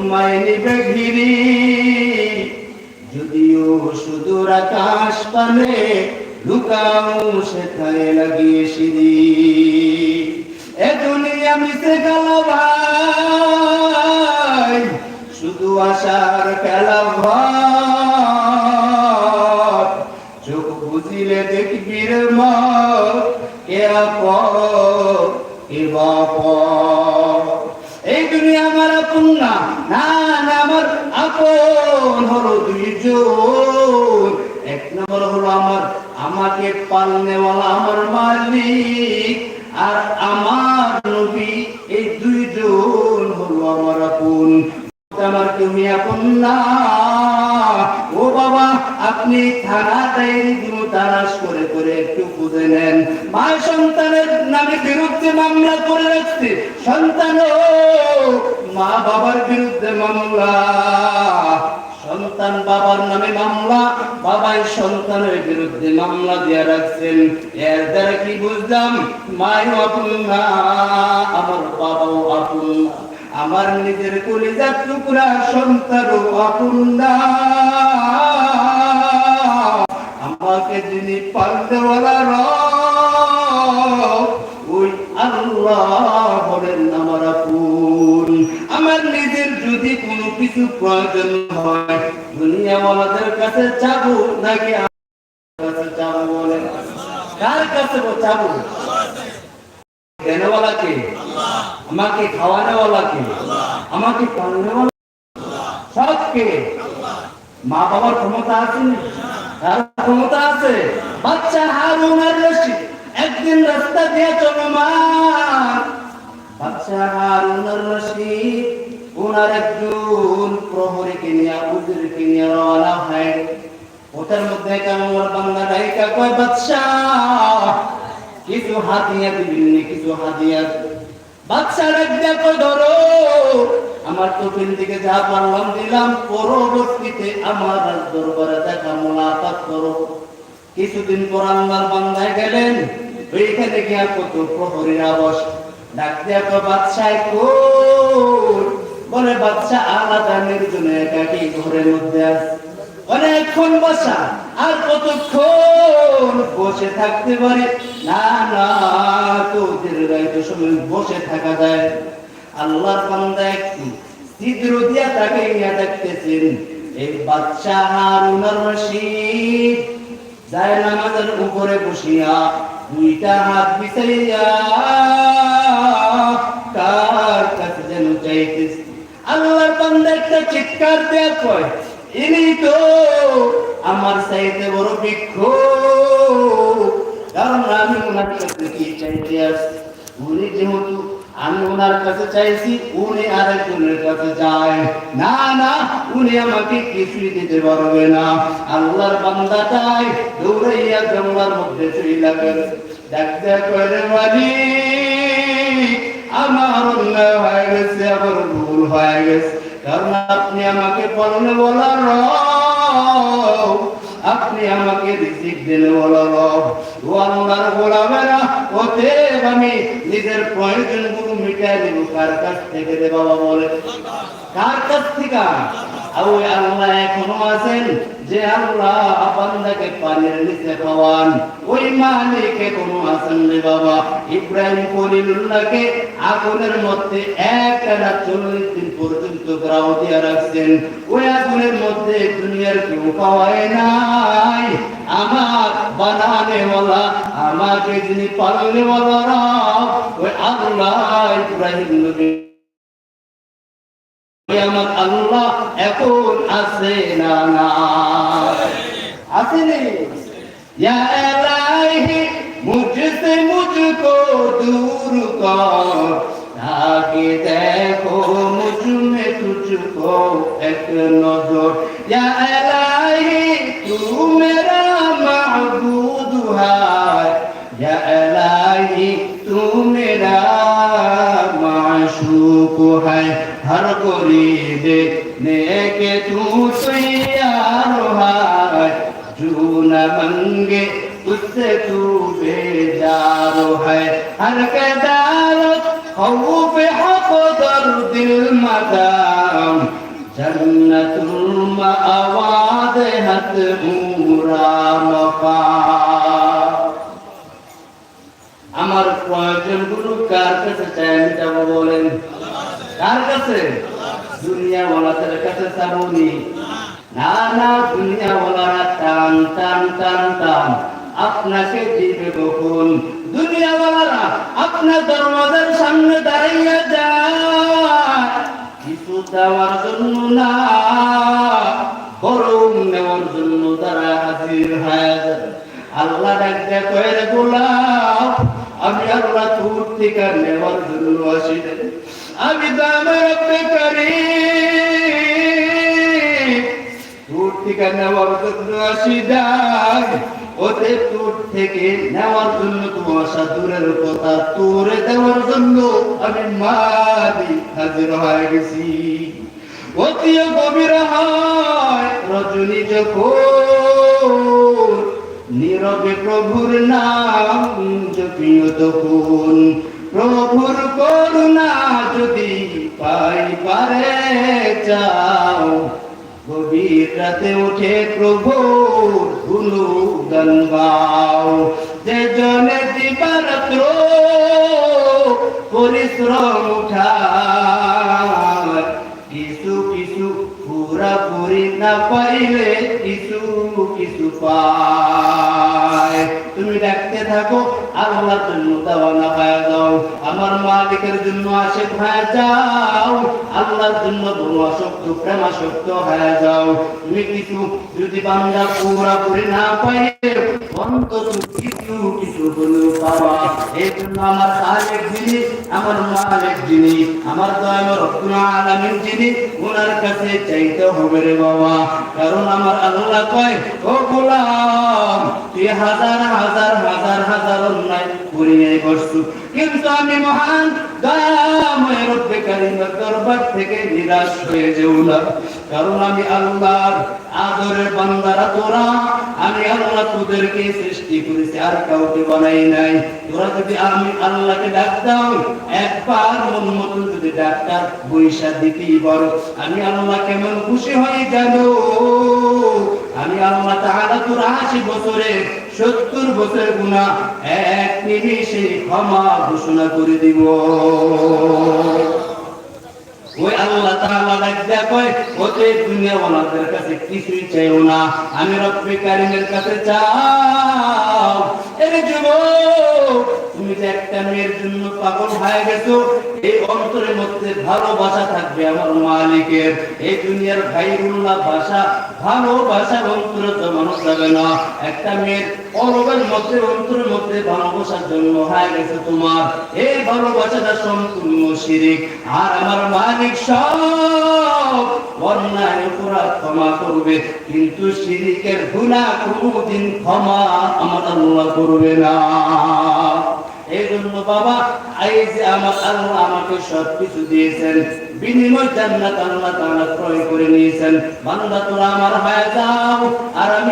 তোমায় নিবে ঘিরি যদিও সুদূর আকাশ পানে লুকাও সেথায় লাগিয়ে সিঁড়ি। এ দুনিয়া মিশে গেল ভাই, শুধু আশার খেলা ভাই চোখ বুঝিলে দেখবি মা কে আপন, কে বাপ আপন না না, আমার আপন হলো দুইজন এক নম্বর হলো আমার, আমাকে পালনেওয়ালা আমার মালিক। আর আমার নবী এই দুইজন হলো আমার আপন। আমার তুমি আপন না ও বাবা, আপনি থানা ডায়েরি দিব তালাশ করে করে একটু খুঁজে নেন। মা সন্তানের নামে বিরুদ্ধে মামলা করে রাখছে। সন্তান মা বাবার বিরুদ্ধে মামলা। সন্তান বাবার নামে মামলা, বাবাই সন্তানের বিরুদ্ধে মামলা দিয়ে রাখছেন। এর দ্বারা কি বুঝলাম? মায়ের আপন না, আমার বাবাও আপন না। আমার নিজের কলিজার টুকরা সন্তানও আপন না আমাকে যিনি পাল্টেওয়ালা ওই আল্লাহ বলেন আমার নিজের যদি কোনো কিছু প্রয়োজন হয় দুনিয়াওয়ালাদের কাছে নাকি কাছে যাব বলেন? কার কাছে আমাকে খাওয়ানোওয়ালাকে আমাকে পালনেওয়ালা সবকে? মা বাবার ক্ষমতা আছে? তার ক্ষমতা আছে। বাচ্চা হারুন আর রশিদ, একদিন রাস্তা দিয়ে মা। বাচ্চা হারুন আর রশিদ ওনার একজন প্রহরীকে নিয়ে, উজিরকে নিয়ে রওনা হয়। ওটার মধ্যে কামর বাংলা ডাইকা কয় বাচ্চা কিছু হাতিয়া দিবেন কিছু হাতিয়া বাচ্চা রাখতে ধরো? আমার চোখের দিকে যা পারলাম দিলাম, পরবর্তীতে আমার দরবারে দেখা মোলাকাত করো। কিছুদিন পর আল্লাহর বান্দায় গেলেন ওইখানে গিয়া কত প্রহরীর আবাস। ডাক দিয়া কই? বলে বাচ্চা আলাদা নির্জনে একাকি ঘরের মধ্যে অনেকক্ষণ বসা। আর কতক্ষণ বসে থাকতে পারে? না না, তোদের গাইতে সময় বসে থাকা যায়। আল্লাহর বান্দা একটু ছিদ্র দিয়া তাকে নিয়ে দেখতেছেন এই বাচ্চা হারুন আর রশিদ, যায় নামাজের উপরে বসিয়া দুইটা হাত বিছাইয়া কার কাছে যেন চাইতেছে আল্লাহর বান্দা একটা চিৎকার দেয়া কয়, ইনি তো আমার চাইতে বড় বৃক্ষ কারণ আমি ওনার কাছে কি চাইতে আসছি। উনি যেহেতু আমি ওনার কাছে চাইছি, উনি আরেকজনের কাছে যায়। না না, উনি আমাকে কিছুই দিতে পারবে না। আল্লাহর দৌড়াইয়া জঙ্গলার মধ্যে করে মালিক, আমার অন্যায় হয়ে গেছে ভুল হয়ে গেছে। কারণ আপনি আমাকে পরনে বলার রব আপনি আমাকে রিজিক দিলে বলো ও আল্লাহর গোলামেরা ওতে আমি নিজের প্রয়োজন গুরু মিটাই দেব কার কাছ থেকে রে বলে? কার কাছ থেকে? ওই আগুনের মধ্যে এক টানা চল্লিশ দিন পর্যন্ত রাখছেন। ওই আগুনের মধ্যে দুনিয়ার কেউ খাওয়ায় নাই। আমার বানানেওয়ালা, আমাকে যিনি পালনেওয়ালা ওই আল্লাহ ইব্রাহিম ওই আমার আছে না না আছে নে? ইয়া এলাহি মুঝসে মুঝকো দূর কর। আগে দেখো মুঝমে তুঝকো এক নজর। ইয়া এলাহি তু মেরা মাহবুদ হায়। ইয়া এলাহি তু মেরা हर कोई देखने के तू तैयार है जो न मंगे उससे तू बेजार है हर कदारत खौफ हक दर्द मदाम জন্নতুল মাওয়াদ হাত মুরা মকাম আমার প্রয়োজন গুলো কার কাছে চাই আমি যাবো বলেন আপনাকে দিবে কখন দুনিয়া ওয়ালারা আপনার দরওয়াজার সামনে দাঁড়াইয়া যায়। কিছু দেওয়ার জন্য না, বরং নেওয়ার জন্য তারা হাজির হয়ে আল্লাহ আমি আল্লাহ নেওয়ার জন্য আসি আমার রব্বে করি তোর থেকে নেওয়ার জন্য আসি যাই। ওতে তোর থেকে নেওয়ার জন্য তোমার আসা দূরের কথা তোরে দেওয়ার জন্য আমি মাদি হাজির হয়ে গেছি। অতীয় গভীর হয়, রজনী যখন, নীরবে প্রভুর নাম জপিও তখন। প্রভুর করুণা যদি পাই পারে চাও। গভীর রাতে উঠে প্রভু গুলো গান গাও যে জনে দিবারাত্র পরিশ্রম উঠায়। কিছু কিছু পুরাপুরি না পাইলে কিছু কিছু পায়। তুমি থাকো থাকো আল্লাহর জন্য দেওয়ানা হয়ে যাও আমার মালিকের জন্য আশেক হয়ে যাও, আল্লাহর জন্য বড় আসক্ত প্রেমাসক্ত হয়ে যাও। তুমি কিছু যদি বান্দা পুরাপুরি না পাই অন্তত কিছু হলেও পাওয়া। এই জন্য আমার খালেক আমার মালিক যিনি, ওনার কাছে চাইতে হবে রে বাবা। কারণ আমার আল্লাহ কয়, ও গোলাম, তুই হাজার হাজার হাজার হাজার অন্যায় করিয়ে বসছু কিন্তু আমি মহান দরবার থেকে নিরাশ হয়ে যেও না কারণ আমি আল্লাহর আদরের বান্দারা তোরা। আমি আল্লাহ তোদেরকে সৃষ্টি করেছি, আর কাউকে বানাই নাই। তোরা যদি আমি আল্লাহকে একবার মন মতন যদি ডাক্তার বৈশা দিতেই বড়। আমি আল্লাহ কেমন খুশি হয়ে জানো আমি আল্লাহ তাআলা তোর আশি বছরে সত্তর বছর গুনাহ এক নিমিষে ক্ষমা ঘোষণা করে দিব। ওই আল্লাহ তাআলা কয় ওতে কাছে কিছুই চাইও না, আমি রব্বে কারিমের কাছে চাও। এর যুবক, তুমি যে একটা মেয়ের জন্য পাগল হয়ে গেছো, এই অন্তরের মধ্যে ভালোবাসা থাকবে আমার মালিকের। এই দুনিয়ার ভাইরুল্লাহ ভাষা ভালোবাসা অন্তরে জমানো যাবে না। একটা মেয়ের অরবের মধ্যে, অন্তরের মধ্যে ভালোবাসার জন্য হয়ে গেছে তোমার। এই ভালোবাসাটা সম্পূর্ণ শিরিক। আর আমার মালিক এই জন্য বাবা, এই যে আমাকে সব কিছু দিয়েছেন, বিনিময় জান্নাত আল্লাহ তাআলা ক্রয় করে নিয়েছেন। বান্দা তোরা আমার হয়ে যাও, আর আমি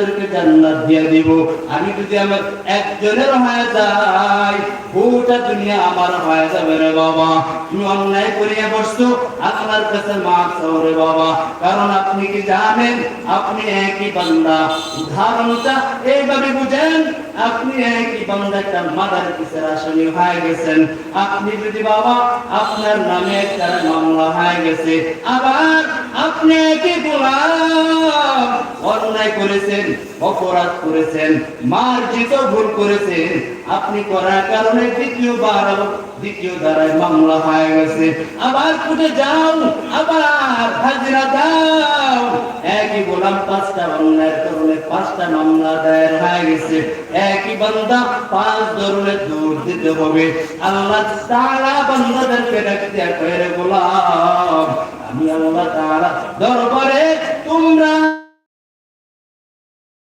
তোদেরকে জান্নাত দিয়ে দিব। আমি যদি আমার একজনের হয়ে যাই, গোটা দুনিয়া আমার হয়ে যাবে রে বাবা। তুমি অন্যায় করিয়া বসছো, আল্লাহর কাছে মাফ চাও রে বাবা। কারণ আপনি কি জানেন? আপনি একই বান্দা। উদাহরণটা এইভাবে বুঝেন, আপনি একই বান্দা একটা মাদার কিসের আসামি হয়ে গেছেন। আপনি যদি বাবা, আপনার নামে একটা মামলা হয়ে গেছে, আবার আপনি একই করেছেন, অপরাধ করেছেন, মার্জিত ভুল করেছেন, আপনি করার কারণে দ্বিতীয়বার দ্বিতীয় ধারায় মামলা হয়ে গেছে। আবার কোর্টে যাও, আবার হাজিরা দাও। একই গোলাম পাঁচটা কারণে পাঁচটা মামলা দায়ের হয়ে গেছে। একই বান্দা পাঁচ ধরনের দূর দিতে হবে। আল্লাহ তাআলা বান্দাদেরকে ডাকতে কয়ে, রে গোলাম, আমি আল্লাহ তাআলা দরবারে তোমরা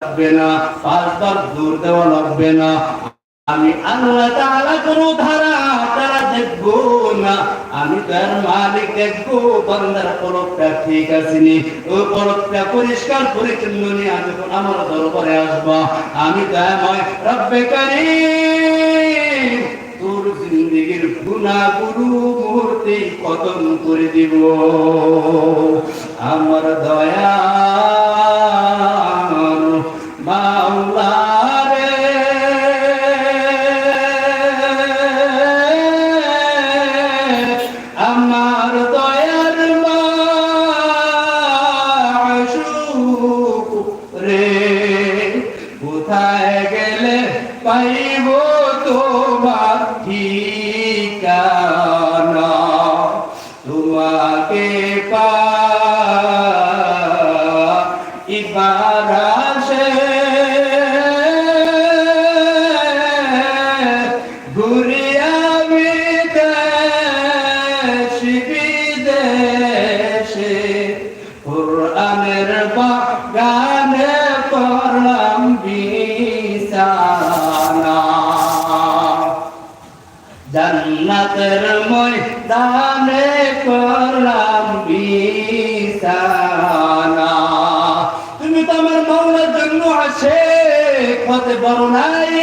লাগবে না, পাঁচবার দূর দেওয়া লাগবে না। আমি আল্লাহ তাআলা কোন ধারা তারা দেখব না। আমি তার মালিক দেখব, বান্দার পলকটা ঠিক আছে নি। ও পলকটা পরিষ্কার পরিচ্ছন্ন নিয়ে আমি আমার দরবারে আসবা। আমি দয়াময় রব্বে কারীম, তোর জিন্দিগির গুনাহগুলো মুহূর্তে খতম করে দিব। ইবারাশে পাইব তোমার ঠিকা জান্নাতের ময়দানে করলাম বিছানা তুমি তো আমার মাওলার জন্য আসে হতে পারো নাই।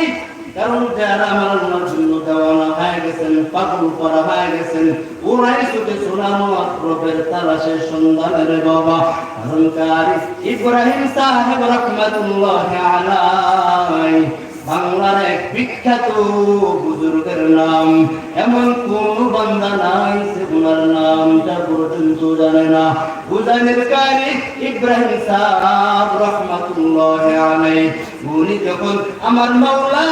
কারণ যারা আমার আল্লাহর জন্য দেওয়ানা হয়ে গেছেন, পাগল করা হয়ে গেছেন, ওরাই শুধু শোনানো প্রবের তালাশের সন্ধানের বাবা। কারণ কারি ইব্রাহিম সাহেব রহমতুল্লাহ আলাই বাংলার এক বিখ্যাত বুজুর্গের নাম। এমন কোন বান্দা নাই সে ওনার নামটা পর্যন্ত জানে না। বুঝানের কারি ইব্রাহিম সাহাব রহমাতুল্লাহ আলাই উনি যখন আমার মাওলা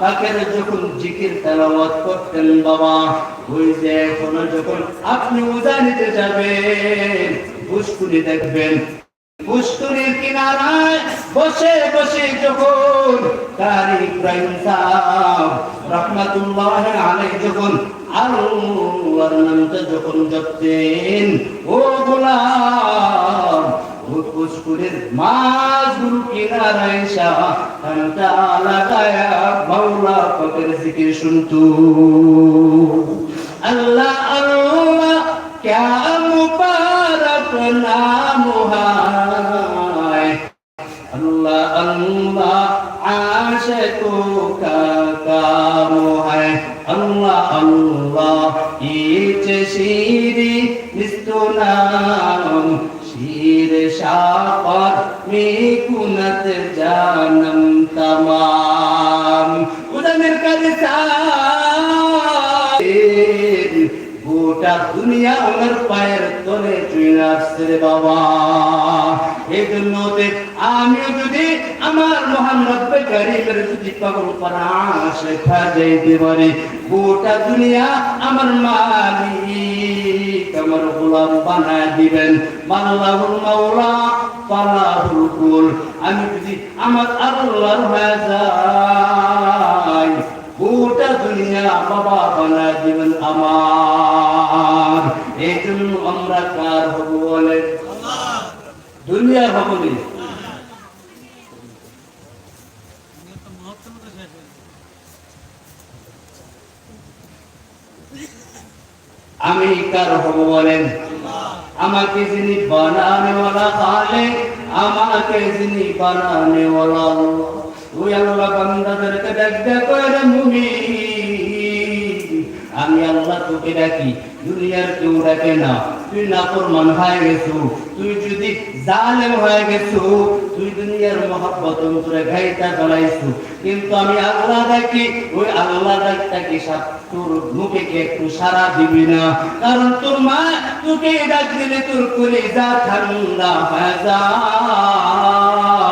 তাকের যখন জিকির তেলাওয়াত করতেন বাবা, ওই যে এখন যখন আপনি উজানিতে যাবেন পুষ্কুনি দেখবেন পুষ্করির কিনারায় বসে বসে যখন তার ইব্রাহিম সাহ রহমাতুল্লাহ আলাইহি যখন আল্লাহর নামটা যখন জপতেন, ও গোলাম, ও পুষ্করের মাঝগুরু কিনারায় শাহ নামটা লাগায়া মাওলা পাকের জিকির শুনতু। আল্লাহ আল্লাহ, ক্যা মুবারক নাম হয় عاشقوں کا کام ہے اللہ اللہ ایچ شیری نستو نام شیر شاپر میکنت جانم تمام উদামের কাজে গোটা দুনিয়া আমার পায়ের তলে চুই আসছে বাবা এই জন্য যদি আমার মহান রব্বে কারিমের যদি পাগল করা শেখা যাইতে পারে গোটা দুনিয়া আমার মালিক, আমার গোলাম বানায় দিবেন। মাল্লাহুল মাওলা পালাহুল কুল। আমি যদি আমার আল্লাহর হয়ে যাই গোটা দুনিয়া বাবা বানা দিবেন আমার। এই জন্য আমরা কার হব বলে দুনিয়ার নি আমি কার হব বলেন? আমাকে যিনি বানানেওয়ালা খালে, আমাকে যিনি বানানেওয়ালা ওই আল্লাহ বান্দাদেরকে ডাক ডাক করে মুমি আমি আল্লাহ তোকে ডাকি, দুনিয়ার কেউ ডাকে না। তুই নাফরমান হয়ে গেছো, তুই যদি জালেম হয়ে গেছো, তুই দুনিয়ার মহাব্বত অন্তরে ঘাইটা চালাইছো কিন্তু আমি আল্লাহ ডাকি, ওই আল্লাহ ডাকটাকে তোর মুখে কি একটু সারা দিবি না? কারণ তোর মা তোকে ডাক দিলে তোর করে যা ঠান্ডা হয়ে যায়।